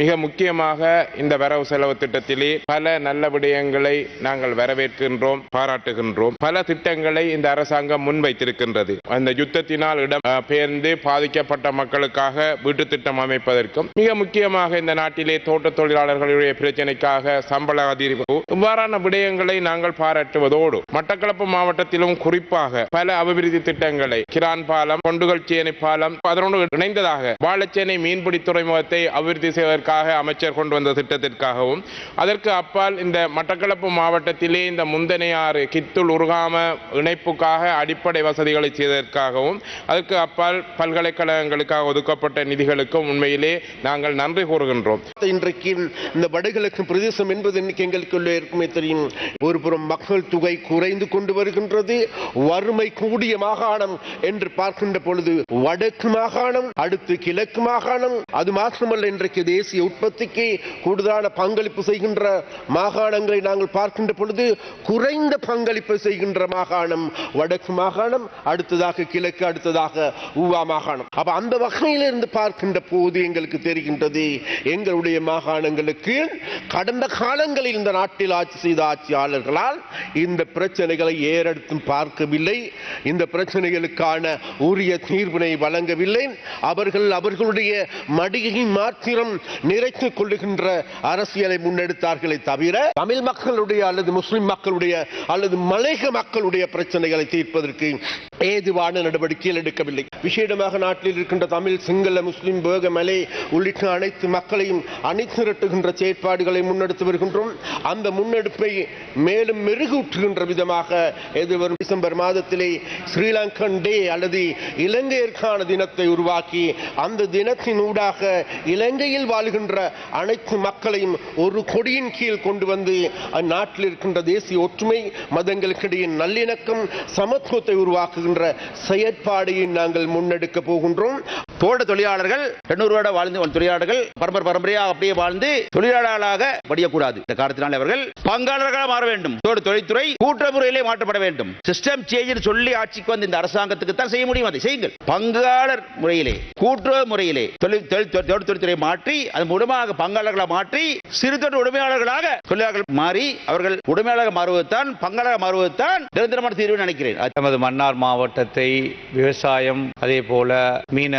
மிக முக்கியமாக இந்த வரவு செலவு திட்டத்திலே பல நல்ல விடயங்களை நாங்கள் வரவேற்கின்றோம் பாராட்டுகின்றோம். பல திட்டங்களை இந்த அரசாங்கம் முன்வைத்திருக்கின்றது. அந்த யுத்தத்தினால் இடம் பெயர்ந்து பாதிக்கப்பட்ட மக்களுக்காக வீட்டு திட்டம் அமைப்பதற்கும் மிக முக்கியமாக இந்த நாட்டிலே தோட்ட தொழிலாளர்களுடைய பிரச்சனைக்காக சம்பள அதிகரிப்பு இவ்வாறான விடயங்களை நாங்கள் பாராட்டுவதோடு மட்டக்களப்பு மாவட்டத்திலும் குறிப்பாக பல அபிவிருத்தி திட்டங்களை கிரான் பாலம் கொண்டுகள் சேனை பாலம் அதனோடு இணைந்ததாக வாழச்சேனை மீன்பிடி துறைமுகத்தை அபிவிருத்தி செய்வதற்கு செய்வதற்காக அமைச்சர் கொண்டு வந்த திட்டத்திற்காகவும் அதற்கு அப்பால் இந்த மட்டக்களப்பு மாவட்டத்திலே இந்த முந்தனையாறு கித்துள் உருகாம இணைப்புக்காக அடிப்படை வசதிகளை செய்ததற்காகவும் அதற்கு அப்பால் பல்கலைக்கழகங்களுக்காக ஒதுக்கப்பட்ட நிதிகளுக்கும் உண்மையிலே நாங்கள் நன்றி கூறுகின்றோம். இன்றைக்கு இந்த வடகிழக்கு பிரதேசம் என்பது இன்னைக்கு எங்களுக்குள்ள இருக்குமே தெரியும். ஒருபுறம் மக்கள் தொகை குறைந்து கொண்டு வருகின்றது வறுமை கூடிய மாகாணம் என்று பார்க்கின்ற பொழுது வடக்கு மாகாணம் அடுத்து கிழக்கு மாகாணம் அது மாத்திரமல்ல இன்றைக்கு தேசிய உற்பத்திக்கு கூடுதலான பங்களிப்பு செய்கின்ற மாகாணங்களை நாங்கள் பார்க்கின்ற பொழுது குறைந்த பங்களிப்பு செய்கின்ற மாகாணம் வடக்கு மாகாணம் அடுத்ததாக கிழக்கு அடுத்ததாக ஊவா மாகாணம். அப்ப அந்த வகையிலிருந்து பார்க்கின்ற போது எங்களுக்கு தெரிகின்றது எங்களுடைய மாகாணங்களுக்கு கடந்த காலங்களில் இந்த நாட்டில் ஆட்சி செய்த ஆட்சியாளர்களால் இந்த பிரச்சனைகளை ஏறெடுத்தும் பார்க்கவில்லை. இந்த பிரச்சனைகளுக்கான உரிய தீர்வினை வழங்கவில்லை. அவர்கள் அவர்களுடைய மடியை மாத்திரம் நிறைத்துக் கொள்ளுகின்ற அரசியலை முன்னெடுத்தார்களே தவிர தமிழ் மக்களுடைய அல்லது முஸ்லிம் மக்களுடைய அல்லது மலேக மக்களுடைய பிரச்சனைகளை தீர்ப்பதற்கு ஏதுவான நடவடிக்கைகள் எடுக்கவில்லை. விசேடமாக நாட்டில் இருக்கின்ற தமிழ் சிங்கள முஸ்லிம் பேக மலை உள்ளிட்ட அனைத்து மக்களையும் அணிதிரட்டுகின்ற செயற்பாடுகளை முன்னெடுத்து வருகின்றோம். அந்த முன்னெடுப்பை மேலும் மெருகூற்றுகின்ற விதமாக எதிர்வரும் டிசம்பர் மாதத்திலே ஸ்ரீலங்கன் டே அல்லது இலங்கையர்கான தினத்தை உருவாக்கி அந்த தினத்தின் ஊடாக இலங்கையில் வாழ்கின்ற அனைத்து மக்களையும் ஒரு கொடியின் கீழ் கொண்டு வந்து அந்நாட்டில் இருக்கின்ற தேசிய ஒற்றுமை மதங்களுக்கிடையே நல்லிணக்கம் சமத்துவத்தை உருவாக்குகின்ற செயற்பாடையை நாங்கள் முன்னெடுக்க போகின்றோம். தோட்ட தொழிலாளர்கள் எண்ணூறு வருட வாழ்ந்து தொழிலாளர்கள் பரம்பரை பரம்பரையாக அப்படியே வாழ்ந்து தொழிலாளர்களாக படியக்கூடாது இந்த காரணத்தினால் அவர்கள் பங்காளர்களாக மாற வேண்டும். தோட்ட தொழில்துறை கூட்டுற முறையிலே மாற்றப்பட வேண்டும். சிஸ்டம் சேஞ்ச் சொல்லி ஆட்சிக்கு வந்து இந்த அரசாங்கத்துக்கு தான் செய்ய முடியும். அதை செய்யுங்கள். பங்காளர் முறையிலே கூட்டுறவு முறையிலே தொழில் தொழில்துறை மாற்றி அது மூலமாக பங்காளர்களாக மாற்றி சிறு தொழில் உடைமையாளர்களாக தொழிலாளர்கள் மாறி அவர்கள் உடைமையாளராக மாறுவதுதான் பங்காளராக மாறுவதுதான் நிரந்தரமான தீர்வு நினைக்கிறேன். நமது மன்னார் மாவட்டத்தை விவசாயம் அதே போல மீன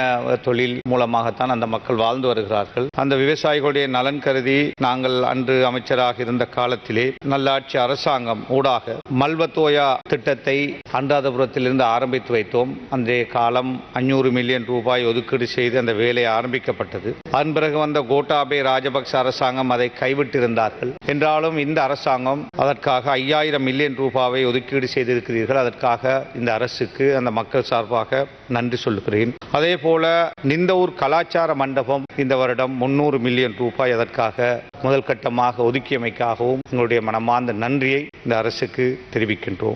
தொழில் மூலமாகத்தான் அந்த மக்கள் வாழ்ந்து வருகிறார்கள். அந்த விவசாயிகளுடைய நலன் கருதி நாங்கள் அன்று அமைச்சராக இருந்த காலத்திலே நல்லாட்சி அரசாங்கம் ஊடாக மல்வத்தோயா திட்டத்தை அன்றாதபுரத்திலிருந்து ஆரம்பித்து வைத்தோம். அந்த காலம் அஞ்சூறு மில்லியன் ரூபாய் ஒதுக்கீடு செய்து அந்த வேலை ஆரம்பிக்கப்பட்டது. அதன் பிறகு வந்த கோட்டாபே ராஜபக்ச அரசாங்கம் அதை கைவிட்டிருந்தார்கள். என்றாலும் இந்த அரசாங்கம் அதற்காக ஐயாயிரம் மில்லியன் ரூபாவை ஒதுக்கீடு செய்திருக்கிறீர்கள். அதற்காக இந்த அரசு அரசுக்கு அந்த மக்கள் சார்பாக நன்றி சொல்லுகிறேன். அதே போல நிந்தவூர் கலாச்சார மண்டபம் இந்த வருடம் முன்னூறு மில்லியன் ரூபாய் அதற்காக முதல் கட்டமாக ஒதுக்கியமைக்காகவும் எங்களுடைய மனமார்ந்த நன்றியை இந்த அரசுக்கு தெரிவிக்கின்றோம்.